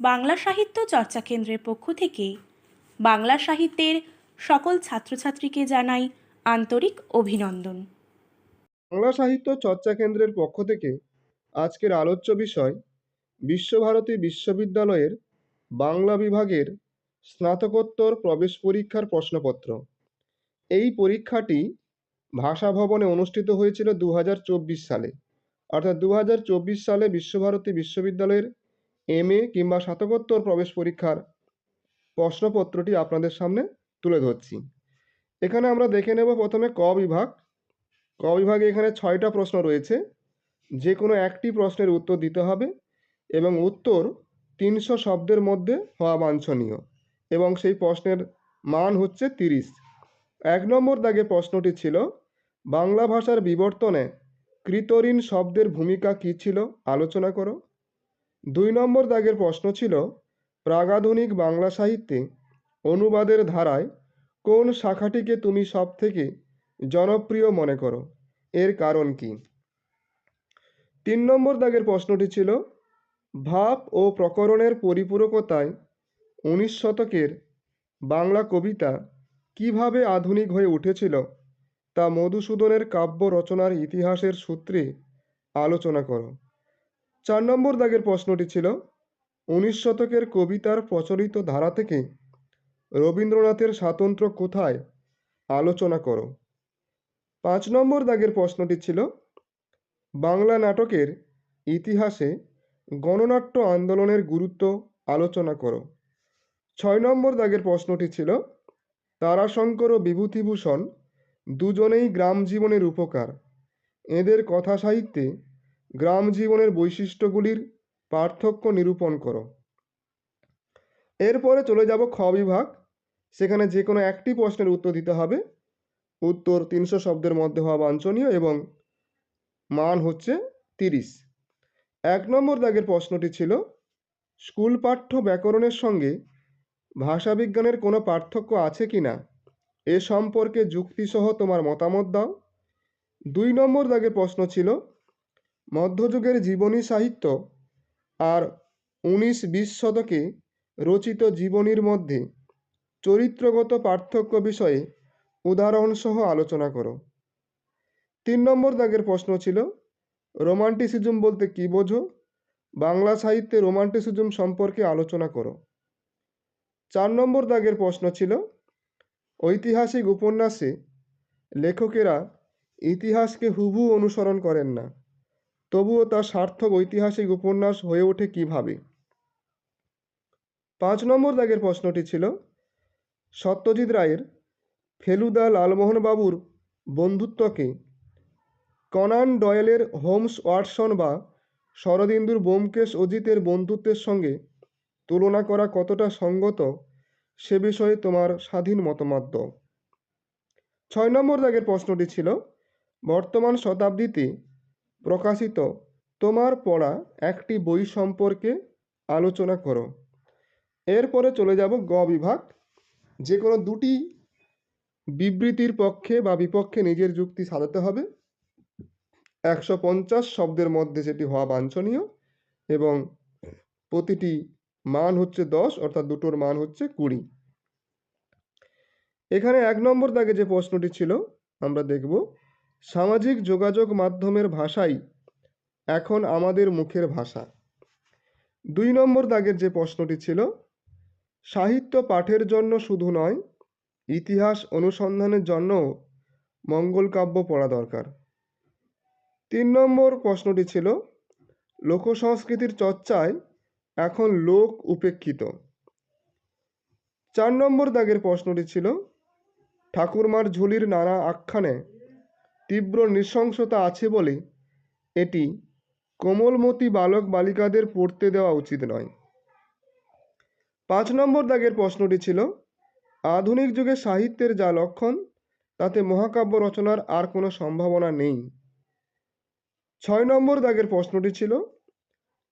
বাংলা সাহিত্য চর্চা কেন্দ্রের পক্ষ থেকে বাংলা সাহিত্যের সকল ছাত্রছাত্রীকে জানাই আন্তরিক অভিনন্দন। বাংলা সাহিত্য চর্চা কেন্দ্রের পক্ষ থেকে আজকের আলোচ্য বিষয়, বিশ্বভারতী বিশ্ববিদ্যালয়ের বাংলা বিভাগের স্নাতকোত্তর প্রবেশ পরীক্ষার প্রশ্নপত্র। এই পরীক্ষাটি ভাষা ভবনে অনুষ্ঠিত হয়েছিল দু হাজার চব্বিশ সালে। অর্থাৎ দু হাজার চব্বিশ সালে বিশ্বভারতী বিশ্ববিদ্যালয়ের এম এ কিংবা স্নাতকোত্তর প্রবেশ পরীক্ষার প্রশ্নপত্রটি আপনাদের সামনে তুলে ধরছি। এখানে আমরা দেখে নেব প্রথমে ক বিভাগ। ক বিভাগে এখানে ছয়টা প্রশ্ন রয়েছে। যে কোনো একটি প্রশ্নের উত্তর দিতে হবে এবং উত্তর তিনশো শব্দের মধ্যে হওয়া বাঞ্ছনীয় এবং সেই প্রশ্নের মান হচ্ছে তিরিশ। এক নম্বর দাগে প্রশ্নটি ছিল, বাংলা ভাষার বিবর্তনে কৃতঋণ শব্দের ভূমিকা কী ছিল? আলোচনা করো। দুই নম্বর দাগের প্রশ্ন ছিল, প্রাগাধুনিক বাংলা সাহিত্যে অনুবাদের ধারায় কোন শাখাটিকে তুমি সব থেকে জনপ্রিয় মনে করো? এর কারণ কি? তিন নম্বর দাগের প্রশ্নটি ছিল, ভাব ও প্রকরণের পরিপূরকতায় উনিশ শতকের বাংলা কবিতা কীভাবে আধুনিক হয়ে উঠেছিল তা মধুসূদনের কাব্য রচনার ইতিহাসের সূত্রে আলোচনা করো। চার নম্বর দাগের প্রশ্নটি ছিল, উনিশ শতকের কবিতার প্রচলিত ধারা থেকে রবীন্দ্রনাথের স্বাতন্ত্র্য কোথায় আলোচনা করো। পাঁচ নম্বর দাগের প্রশ্নটি ছিল, বাংলা নাটকের ইতিহাসে গণনাট্য আন্দোলনের গুরুত্ব আলোচনা করো। ছয় নম্বর দাগের প্রশ্নটি ছিল, তারাশঙ্কর ও বিভূতিভূষণ দুজনেই গ্রাম জীবনের উপকার, এদের কথা সাহিত্যে গ্রাম জীবনের বৈশিষ্ট্যগুলির পার্থক্য নিরূপণ করো। এরপরে চলে যাব খ বিভাগ। সেখানে যে কোনো একটি প্রশ্নের উত্তর দিতে হবে। উত্তর তিনশো শব্দের মধ্যে হওয়া বাঞ্ছনীয় এবং মান হচ্ছে তিরিশ। এক নম্বর দাগের প্রশ্নটি ছিল, স্কুল পাঠ্য ব্যাকরণের সঙ্গে ভাষাবিজ্ঞানের কোনো পার্থক্য আছে কি না? এ সম্পর্কে যুক্তিসহ তোমার মতামত দাও। দুই নম্বর দাগের প্রশ্ন ছিল মধ্যযুগের জীবনী সাহিত্য আর উনিশ বিশ শতকে রচিত জীবনীর মধ্যে চরিত্রগত পার্থক্য বিষয়ে উদাহরণসহ আলোচনা করো। তিন নম্বর দাগের প্রশ্ন ছিল, রোমান্টিসিজম বলতে কী বোঝো? বাংলা সাহিত্যে রোমান্টিসিজম সম্পর্কে আলোচনা করো। চার নম্বর দাগের প্রশ্ন ছিল, ঐতিহাসিক উপন্যাসে লেখকেরা ইতিহাসকে হুবহু অনুসরণ করেন না। তবুও তা সার্থক ঐতিহাসিক উপন্যাস হয়ে ওঠে কীভাবে? পাঁচ নম্বর দাগের প্রশ্নটি ছিল, সত্যজিৎ রায়ের ফেলুদা লালমোহনবাবুর বন্ধুত্বকে কনান ডয়েলের হোমস ওয়াটসন বা শরদিন্দুর ব্যোমকেশ অজিতের বন্ধুত্বের সঙ্গে তুলনা করা কতটা সঙ্গত সে বিষয়ে তোমার স্বাধীন মতামত দাও। ছয় নম্বর দাগের প্রশ্নটি ছিল, বর্তমান শতাব্দীতে প্রকাশিত। তোমার পড়া একটি বই সম্পর্কে আলোচনা করো। এরপরে চলে যাব গ বিভাগ। যে কোনো দুটি বিবৃতির পক্ষে বা বিপক্ষে নিজের যুক্তি সাজাতে হবে। একশো পঞ্চাশ শব্দের মধ্যে সেটি হওয়া বাঞ্ছনীয় এবং প্রতিটি মান হচ্ছে দশ, অর্থাৎ দুটোর মান হচ্ছে কুড়ি। এখানে এক নম্বর দাগে যে প্রশ্নটি ছিল, আমরা দেখব সামাজিক যোগাযোগ মাধ্যমের ভাষাই এখন আমাদের মুখের ভাষা। দুই নম্বর দাগের যে প্রশ্নটি ছিল, সাহিত্য পাঠের জন্য শুধু নয়, ইতিহাস অনুসন্ধানের জন্যও মঙ্গল কাব্য পড়া দরকার। তিন নম্বর প্রশ্নটি ছিল লোক সংস্কৃতির চর্চায় এখন লোক উপেক্ষিত। চার নম্বর দাগের প্রশ্নটি ছিল, ঠাকুরমার ঝুলির নানা আখ্যানে তীব্র নৃশংসতা আছে বলে এটি কোমলমতি বালক বালিকাদের পড়তে দেওয়া উচিত নয়। পাঁচ নম্বর দাগের প্রশ্নটি ছিল, আধুনিক যুগে সাহিত্যের যা লক্ষণ, তাতে মহাকাব্য রচনার আর কোনো সম্ভাবনা নেই। ছয় নম্বর দাগের প্রশ্নটি ছিল,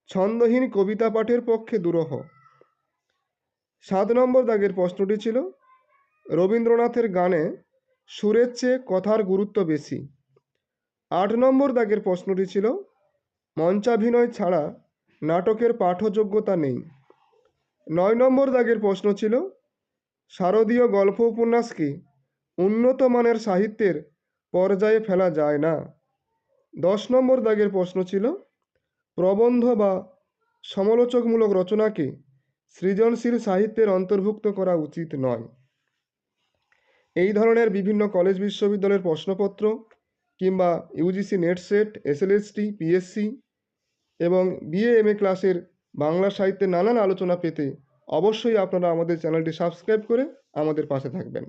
ছন্দহীন কবিতা পাঠের পক্ষে দুরহ। সাত নম্বর দাগের প্রশ্নটি ছিল, রবীন্দ্রনাথের গানে সুরের চেয়ে কথার গুরুত্ব বেশি। আট নম্বর দাগের প্রশ্নটি ছিল, মঞ্চাভিনয় ছাড়া নাটকের পাঠযোগ্যতা নেই। নয় নম্বর দাগের প্রশ্ন ছিল, শারদীয় গল্প উপন্যাসকে উন্নত মানের সাহিত্যের পর্যায়ে ফেলা যায় না? দশ নম্বর দাগের প্রশ্ন ছিল, প্রবন্ধ বা সমালোচকমূলক রচনাকে সৃজনশীল সাহিত্যের অন্তর্ভুক্ত করা উচিত নয়? এই ধরনের বিভিন্ন কলেজ বিশ্ববিদ্যালয়ের প্রশ্নপত্র কিংবা UGC NET SET SLST PSC এবং বিএ এম এ ক্লাসের বাংলা সাহিত্যের নানান আলোচনা পেতে অবশ্যই আপনারা আমাদের চ্যানেলটি সাবস্ক্রাইব করে আমাদের পাশে থাকবেন।